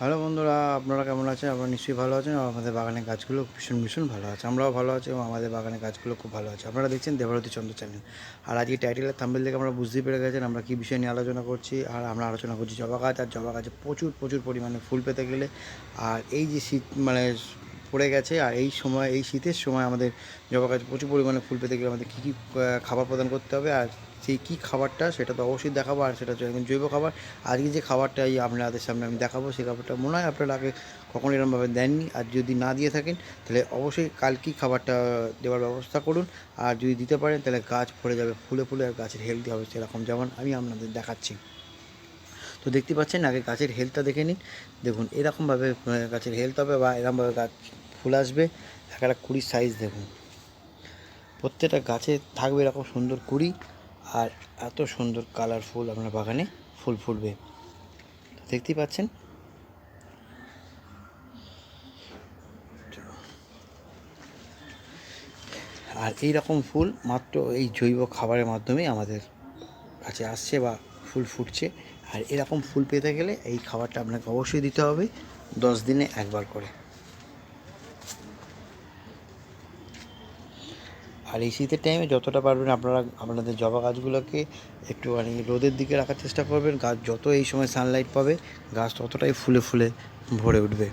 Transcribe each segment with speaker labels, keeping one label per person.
Speaker 1: Hello বন্ধুরা, আপনারা কেমন আছেন? আপনারা নিশ্চয়ই ভালো আছেন আর আমাদের বাগানের গাছগুলো ভীষণ ভীষণ ভালো আছে। আমরাও ভালো আছি এবং আমাদের বাগানের গাছগুলো খুব ভালো আছে। আপনারা দেখছেন দেবরতী চন্দ্র চ্যানেল আর আজকে টাইটেলের থাম্বেল থেকে আমরা বুঝতেই পেরে গেছেন আমরা কী বিষয় নিয়ে আলোচনা করছি আর আমরা আলোচনা করছি জবা গাছ। আর জবা গাছে প্রচুর প্রচুর পরিমাণে ফুল পেতে গেলে। আর এই যে শীত মানে পড়ে গেছে, আর এই সময়, এই শীতের সময় আমাদের জবা গাছ প্রচুর পরিমাণে ফুল পেতে গেলে আমাদের কী কী খাবার প্রদান করতে হবে, আর সেই কী খাবারটা সেটা তো অবশ্যই দেখাবো, আর সেটা হচ্ছে জৈব খাবার। আজকে যে খাবারটা এই আপনাদের সামনে আমি দেখাবো, সেই খাবারটা মনে হয় আপনারা আগে কখনো এরকমভাবে দেননি, আর যদি না দিয়ে থাকেন, তাহলে অবশ্যই কালকেই খাবারটা দেওয়ার ব্যবস্থা করুন, আর যদি দিতে পারেন, তাহলে গাছ ভরে যাবে, ফুলে ফুলে আর গাছের হেলদি হবে সেরকম। যেমন আমি আপনাদের দেখাচ্ছি। তো দেখতে পাচ্ছেন, আগে গাছের হেলথটা দেখে নিন, দেখুন এরকমভাবে গাছের হেলথ হবে বা এরকমভাবে গাছ ফুল আসবে। একটা কুড়ির সাইজ দেখুন। প্রত্যেকটা গাছে থাকবে এরকম সুন্দর কুড়ি আর এত সুন্দর কালারফুল আপনার বাগানে ফুল ফুটবে। দেখতেই পাচ্ছেন? আর এই রকম ফুল মাত্র এই জৈব খাবারের মাধ্যমে আমাদের কাছে আসছে বা ফুল ফুটছে। আর এরকম ফুল পেতে গেলে এই খাবারটা আপনাকে অবশ্যই দিতে হবে দশ দিনে একবার করে। আর এই শীতের টাইমে যতটা পারবেন আপনারা আপনাদের জবা গাছগুলোকে একটুখানি রোদের দিকে রাখার চেষ্টা করবেন। গাছ যত এই সময় সানলাইট পাবে, গাছ ততটাই ফুলে ফুলে ভরে উঠবে।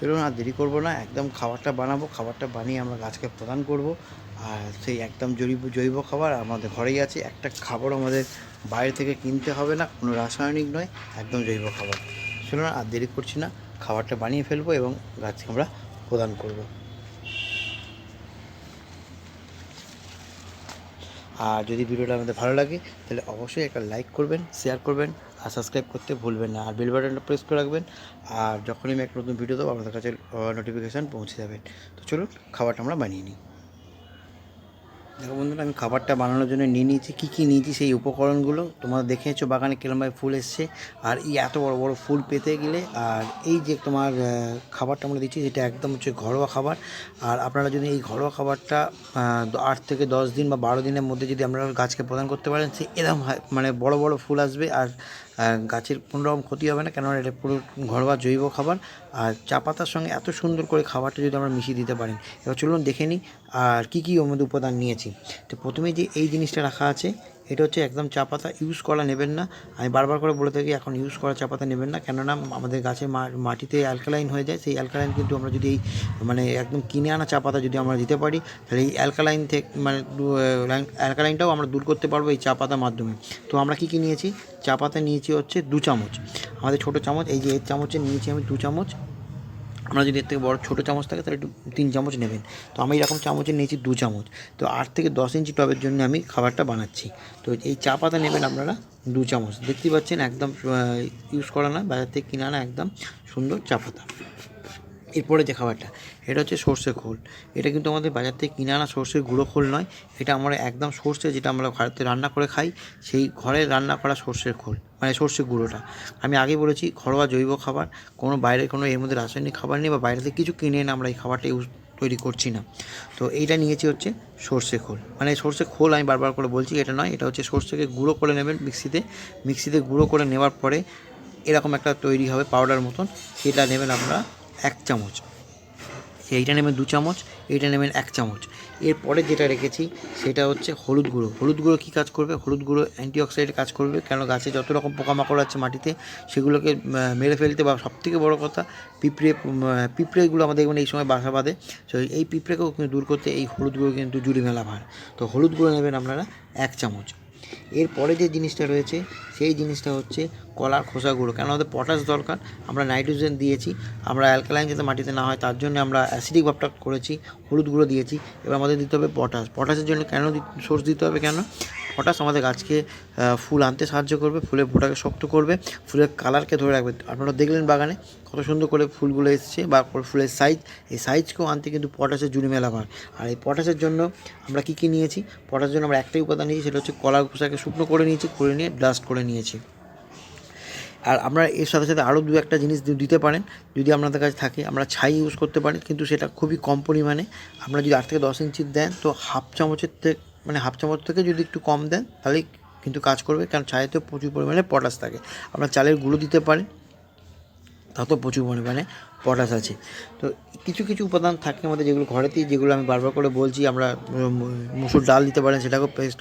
Speaker 1: চলুন আর দেরি করব না, একদম খাবারটা বানাবো, খাবারটা বানিয়ে আমরা গাছকে প্রদান করব। আর সেই একদম জৈব জৈব খাবার আমাদের ঘরেই আছে, একটা খাবার আমাদের বাইরে থেকে কিনতে হবে না, কোনো রাসায়নিক নয়, একদম জৈব খাবার। চলুন আর দেরি করছি না, খাবারটা বানিয়ে ফেলব এবং গাছকে আমরা প্রদান করব। আর যদি ভিডিওটা আমাদের ভালো লাগে, তাহলে অবশ্যই একটা লাইক করবেন, শেয়ার করবেন আর সাবস্ক্রাইব করতে ভুলবেন না। আর বেল বাটনটা প্রেস করে রাখবেন। আর যখনই আমি একটা নতুন ভিডিও দেবো, আপনাদের কাছে নোটিফিকেশান পৌঁছে যাবেন তো চলুন, খাবারটা আমরা বানিয়ে নিই। দেখো বন্ধুরা, আমি খাবারটা বানানোর জন্য নিয়ে নিয়েছি। কী কী নিয়েছি সেই উপকরণগুলো? তোমরা দেখেছ বাগানে কিরমভাবে ফুল এসছে। আর এই এত বড় বড় ফুল পেতে গেলে, আর এই যে তোমার খাবারটা আমরা দিচ্ছি যেটা একদম হচ্ছে ঘরোয়া খাবার। আর আপনারা যদি এই ঘরোয়া খাবারটা আট থেকে দশ দিন বা বারো দিনের মধ্যে যদি আপনারা গাছকে প্রদান করতে পারেন, সে এরকম মানে বড় বড় ফুল আসবে। আর গাছের কোনো রকম ক্ষতি হবে না, কেননা এটা পুরো ঘরোয়া জৈব খাবার। আর চা পাতার সঙ্গে এত সুন্দর করে খাবারটা যদি আমরা মিশিয়ে দিতে পারেন এবার চলুন দেখে নিই আর কী কী ওর মধ্যে উপাদান নিয়েছি। তো প্রথমে যে এই জিনিসটা রাখা আছে এটা হচ্ছে একদম চা পাতা ইউজ করা নেবেন না। আমি বারবার করে বলে থাকি, এখন ইউজ করা চা পাতা নেবেন না। কেননা আমাদের গাছে মাটিতে অ্যালকালাইন হয়ে যায়, সেই অ্যালকালাইন কিন্তু আমরা যদি এই মানে একদম কিনে আনা চা পাতা যদি আমরা দিতে পারি, তাহলে এই অ্যালকালাইন থেকে মানে অ্যালকালাইনটাও আমরা দূর করতে পারব এই চা পাতার মাধ্যমে। তো আমরা কী কী নিয়েছি? চা পাতা নিয়েছি হচ্ছে দু চামচ। আমাদের ছোটো চামচ, এই যে এর চামচে নিয়েছি আমি দু চামচ। আমরা যদি এর থেকে বড় ছোটো চামচ থাকে, তাহলে একটু তিন চামচ নেবেন। তো আমি এরকম চামচে নিয়েছি দু চামচ। তো আট থেকে দশ ইঞ্চি টবের জন্য আমি খাবারটা বানাচ্ছি। তো এই চা পাতা নেবেন আপনারা দু চামচ। দেখতেই পাচ্ছেন একদম ইউজ করা না, বাজার থেকে কিনা না, একদম সুন্দর চা পাতা। এরপরে যে খাবারটা, এটা হচ্ছে সর্ষে খোল। এটা কিন্তু আমাদের বাজার থেকে কিনে আনা সর্ষের গুঁড়ো খোল নয়, এটা আমরা একদম সর্ষে যেটা আমরা ঘরেতে রান্না করে খাই, সেই ঘরে রান্না করা সর্ষের খোল মানে সর্ষে গুঁড়োটা। আমি আগে বলেছি, ঘরোয়া জৈব খাবার, কোনো বাইরে কোনো এর মধ্যে রাসায়নিক খাবার নেই বা বাইরে থেকে কিছু কিনে এনে আমরা এই খাবারটা ইউজ তৈরি করছি না। তো এইটা নিয়েছি হচ্ছে সর্ষে খোল। মানে সর্ষে খোল আমি বারবার করে বলছি, এটা নয়, এটা হচ্ছে সর্ষেকে গুঁড়ো করে নেবেন মিক্সিতে। মিক্সিতে গুঁড়ো করে নেওয়ার পরে এরকম একটা তৈরি হবে পাউডার মতন, সেটা নেবেন আপনারা এক চামচ। এইটা নেবেন দু চামচ, এইটা নেবেন এক চামচ। এরপরে যেটা রেখেছি, সেটা হচ্ছে হলুদ গুঁড়ো। হলুদ গুঁড়ো কী কাজ করবে? হলুদ গুঁড়ো অ্যান্টিঅক্সিডেন্ট কাজ করবে কেন গাছে যত রকম পোকামাকড় আছে মাটিতে, সেগুলোকে মেরে ফেলতে বা সবথেকে বড় কথা, পিঁপড়ে পিঁপড়েগুলো আমাদের দেখবেন এই সময় বাসা বাঁধে। তো এই পিঁপড়েকেও কিন্তু দূর করতে এই হলুদ গুঁড়ো কিন্তু জুড়ি মেলা ভার। তো হলুদ গুঁড়ো নেবেন আপনারা এক চামচ। এরপরে যে জিনিসটা রয়েছে, সেই জিনিসটা হচ্ছে কলার খোসা গুঁড়ো। কেন আমাদের পটাশ দরকার? আমরা নাইট্রোজেন দিয়েছি, আমরা অ্যালকালাইন যাতে মাটিতে না হয়, তার জন্য আমরা অ্যাসিডিক ভাবটা করেছি, হলুদ গুঁড়ো দিয়েছি, এবার আমাদের দিতে হবে পটাশ। পটাশের জন্য কেন সোর্স দিতে হবে কেন? পটাশ আমাদের গাছকে ফুল আনতে সাহায্য করবে, ফুলের ফোটাকে শক্ত করবে, ফুলের কালারকে ধরে রাখবে। আপনারা দেখলেন বাগানে কত সুন্দর করে ফুলগুলো এসছে বা ফুলের সাইজ এই সাইজকেও আনতে কিন্তু পটাশের জুড়ি মেলা ভার আর এই পটাশের জন্য আমরা কী কী নিয়েছি? পটাশের জন্য আমরা একটাই উপাদান নিয়েছি, সেটা হচ্ছে কলার খোসাকে শুকনো করে নিয়েছি, করে নিয়ে ডাস্ট করে নিয়েছি। আর আপনারা এর সাথে সাথে আরও দু একটা জিনিস দিতে পারেন, যদি আপনাদের কাছে থাকে। আমরা ছাই ইউজ করতে পারি, কিন্তু সেটা খুবই কম পরিমাণে। আপনারা যদি আট থেকে দশ ইঞ্চির দেন, তো হাফ চামচের থেকে মানে হাফ চামচ থেকে যদি একটু কম দেন, তাহলেই কিন্তু কাজ করবে। কারণ ছায়াতে প্রচুর পরিমাণে পটাশ থাকে। আপনার চালের গুঁড়ো দিতে পারেন, তাতেও প্রচুর পরিমাণে। পটাশ আছে। তো কিছু কিছু উপাদান থাকে আমাদের যেগুলো ঘরেতেই, যেগুলো আমি বারবার করে বলছি, আমরা মুসুর ডাল দিতে পারেন, সেটাকেও পেস্ট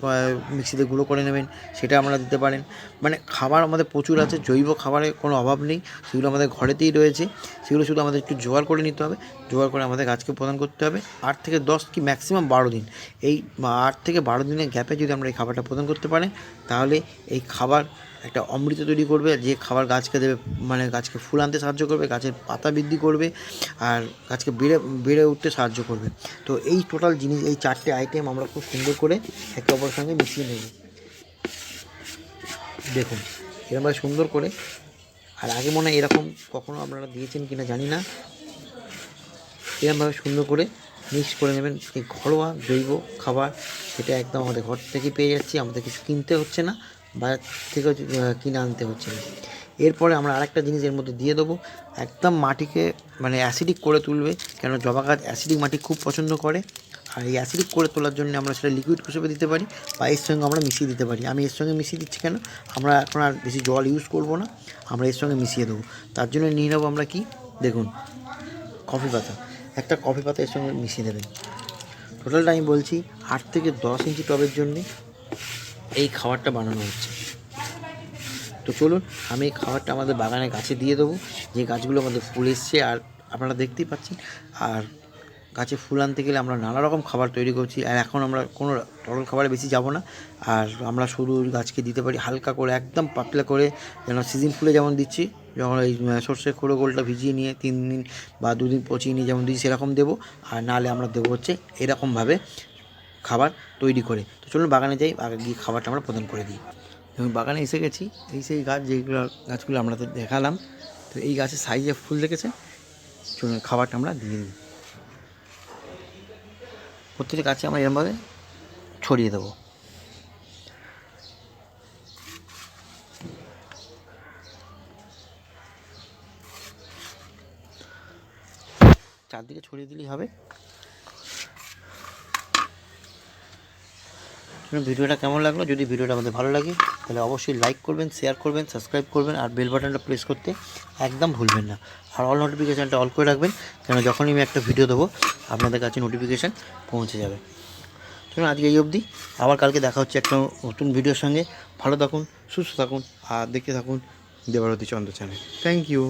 Speaker 1: মিক্সিতে গুঁড়ো করে নেবেন, সেটা আমরা দিতে পারেন। মানে খাবার আমাদের প্রচুর আছে, জৈব খাবারের কোনো অভাব নেই, সেগুলো আমাদের ঘরেতেই রয়েছে, সেগুলো শুধু আমাদের একটু জোগাড় করে নিতে হবে, জোগাড় করে আমাদের গাছকে প্রদান করতে হবে, আট থেকে দশ কি ম্যাক্সিমাম বারো দিন। এই আট থেকে বারো দিনের গ্যাপে যদি আমরা এই খাবারটা প্রদান করতে পারেন, তাহলে এই খাবার একটা অমৃত তৈরি করবে, যে খাবার গাছকে দেবে মানে গাছকে ফুল আনতে সাহায্য করবে, গাছের পাতা বৃদ্ধি করবে, আর গাছকে বেড়ে বেড়ে উঠতে সাহায্য করবে। তো এই টোটাল জিনিস, এই চারটে আইটেম আমরা খুব সুন্দর করে একে অপরের সঙ্গে মিশিয়ে নেব। দেখুন এরকমভাবে সুন্দর করে, আর আগে মনে হয় এরকম কখনো আপনারা দিয়েছেন কিনা জানি না। এরকমভাবে সুন্দর করে মিক্স করে নেবেন, এই ঘরোয়া জৈব খাবার সেটা একদম আমাদের ঘর থেকে পেয়ে যাচ্ছি, আমাদের কিছু কিনতে হচ্ছে না। বাজার থেকেও কিনে আনতে হচ্ছে। না এরপরে আমরা আরেকটা জিনিস এর মধ্যে দিয়ে দেবো। একদম মাটিকে মানে অ্যাসিডিক করে তুলবে কেন জবা গাছ অ্যাসিডিক মাটি খুব পছন্দ করে। আর এই অ্যাসিডিক করে তোলার জন্য আমরা সেটা লিকুইড হিসেবে দিতে পারি, বা এর সঙ্গে আমরা মিশিয়ে দিতে পারি। আমি এর সঙ্গে মিশিয়ে দিচ্ছি কেন? আমরা এখন আর বেশি জল ইউজ করব না, আমরা এর সঙ্গে মিশিয়ে দেবো। তার জন্য নিয়ে নেব আমরা কি? দেখুন কফি পাতা। একটা কফি পাতা এর সঙ্গে মিশিয়ে দেবেন। টোটালটা আমি বলছি আট থেকে দশ ইঞ্চি টবের জন্যে। এই খাবারটা বানানো হচ্ছে। তো চলুন, আমি এই খাবারটা আমাদের বাগানে গাছে দিয়ে দেবো। যে গাছগুলো আমাদের ফুল এসছে, আর আপনারা দেখতেই পাচ্ছেন, আর গাছে ফুল আনতে গেলে আমরা নানা রকম খাবার তৈরি করছি। আর এখন আমরা কোনো তরল খাবারে বেশি যাব না। আর আমরা শুধু গাছকে দিতে পারি হালকা করে, একদম পাতলা করে, যেন সিজন ফুলে যেমন দিচ্ছি, যখন ওই সর্ষে খোলো গোলটা ভিজিয়ে নিয়ে তিন দিন বা দুদিন পচিয়ে নিয়ে যেমন দিচ্ছি, সেরকম দেবো। আর নাহলে আমরা দেবো হচ্ছে এরকমভাবে খাবার তৈরি করে। তো চলুন বাগানে যাই, আগে গিয়ে খাবারটা আমরা প্রদান করে দিই। এবং বাগানে এসে গেছি। এই সেই গাছ, যেগুলো গাছগুলো আমরা তো দেখালাম। তো এই গাছের সাইজে ফুল দেখেছে চলুন খাবারটা আমরা দিয়ে দিই। প্রত্যেকটা গাছে আমরা এরমভাবে ছড়িয়ে দেবো। চারদিকে ছড়িয়ে দিলেই হবে। ভিডিওটা কেমন লাগল? যদি ভিডিওটা আমাদের ভালো লাগে, তাহলে অবশ্যই লাইক করবেন শেয়ার করবেন সাবস্ক্রাইব করবেন, আর বেল বাটনটা প্রেস করতে একদম ভুলবেন না। আর অল নোটিফিকেশানটা অল করে রাখবেন, কেন যখনই আমি একটা ভিডিও দেবো, আপনাদের কাছে নোটিফিকেশান পৌঁছে যাবে। চলুন আজকে এই অবধি। আবার কালকে দেখা হচ্ছে একটা নতুন ভিডিওর সঙ্গে। ভালো থাকুন, সুস্থ থাকুন, আর দেখতে থাকুন Debarati Chandra channel thank you